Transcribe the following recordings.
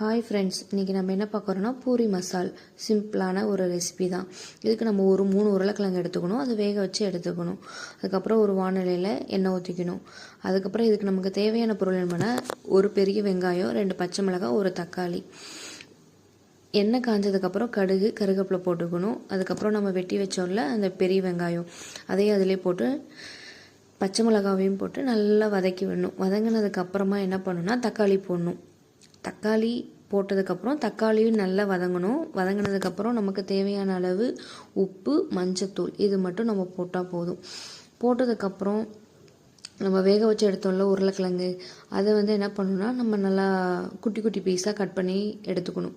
Hi friends இன்றைக்கி நம்ம என்ன பார்க்குறோன்னா பூரி மசால். சிம்பிளான ஒரு ரெசிபி தான். இதுக்கு நம்ம ஒரு மூணு உருளைக்கிழங்கு எடுத்துக்கணும். அதை வேக வச்சு எடுத்துக்கணும். அதுக்கப்புறம் ஒரு வானிலையில் எண்ணெய் ஊற்றிக்கணும் அதுக்கப்புறம் இதுக்கு நமக்கு தேவையான பொருள் என்னன்னா ஒரு பெரிய வெங்காயம் ரெண்டு பச்சை மிளகாய் ஒரு தக்காளி. எண்ணெய் காஞ்சதுக்கப்புறம் கடுகு கருவேப்பிலை போட்டுக்கணும். அதுக்கப்புறம் நம்ம வெட்டி வச்சோம்ல அந்த பெரிய வெங்காயம். அதையும் அதிலே போட்டு பச்சை மிளகாவையும் போட்டு நல்லா வதக்கி விடணும். வதங்கினதுக்கு அப்புறமா என்ன பண்ணணும்னா தக்காளி போடணும். தக்காளி போட்டதுக்கப்புறம் தக்காளியும் நல்லா வதங்கணும். வதங்கினதுக்கப்புறம் நமக்கு தேவையான அளவு உப்பு மஞ்சத்தூள் இது மட்டும் நம்ம போட்டால் போதும். போட்டதுக்கப்புறம் நம்ம வேக வச்சு எடுத்தோம்ல உருளைக்கிழங்கு அதை வந்து என்ன பண்ணணும்னா நம்ம நல்லா குட்டி குட்டி பீஸாக கட் பண்ணி எடுத்துக்கணும்.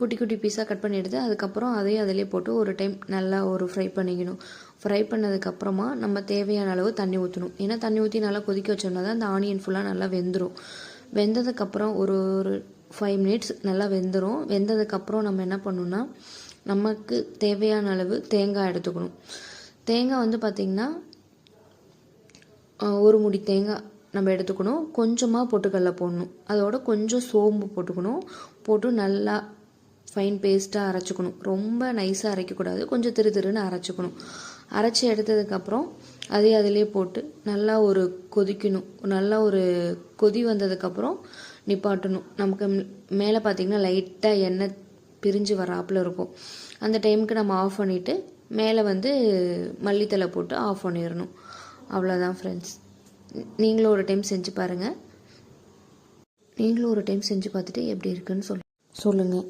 குட்டி குட்டி பீஸாக கட் பண்ணி எடுத்து அதுக்கப்புறம் அதையும் அதிலே போட்டு ஒரு டைம் நல்லா ஒரு ஃப்ரை பண்ணிக்கணும். ஃப்ரை பண்ணதுக்கப்புறமா நம்ம தேவையான அளவு தண்ணி ஊற்றணும் ஏன்னா தண்ணி ஊற்றி நல்லா கொதிக்க வச்சோம்னா தான் அந்த ஆனியன் ஃபுல்லாக நல்லா வெந்துடும் வெந்ததுக்கப்புறம் ஒரு ஒரு ஃபைவ் மினிட்ஸ் நல்லா வெந்துடும் வெந்ததுக்கப்புறம் நம்ம என்ன பண்ணணும்னா நமக்கு தேவையான அளவு தேங்காய் எடுத்துக்கணும். தேங்காய் வந்து பார்த்திங்கன்னா ஒரு முடி தேங்காய் நம்ம எடுத்துக்கணும். கொஞ்சமாக பொட்டுக்கடல போடணும். அதோட கொஞ்சம் சோம்பு போட்டுக்கணும். போட்டு நல்லா ஃபைன் பேஸ்ட்டாக அரைச்சிக்கணும். ரொம்ப நைஸாக அரைக்கக்கூடாது. கொஞ்சம் திரு திருன்னு அரைச்சிக்கணும். அரைச்சி எடுத்ததுக்கப்புறம் அதையும் அதிலே போட்டு நல்லா ஒரு கொதிக்கணும். நல்லா ஒரு கொதி வந்ததுக்கப்புறம் நிப்பாட்டணும். நமக்கு மேலே பார்த்திங்கன்னா லைட்டாக எண்ணெய் பிரிஞ்சு வராப்பில் இருக்கும். அந்த டைமுக்கு நம்ம ஆஃப் பண்ணிவிட்டு மேலே வந்து மல்லித்தலை போட்டு ஆஃப் பண்ணிடணும். அவ்வளோதான் ஃப்ரெண்ட்ஸ் நீங்களும் ஒரு டைம் செஞ்சு பாருங்கள் நீங்களும் ஒரு டைம் செஞ்சு பார்த்துட்டு எப்படி இருக்குன்னு சொல் சொல்லுங்கள்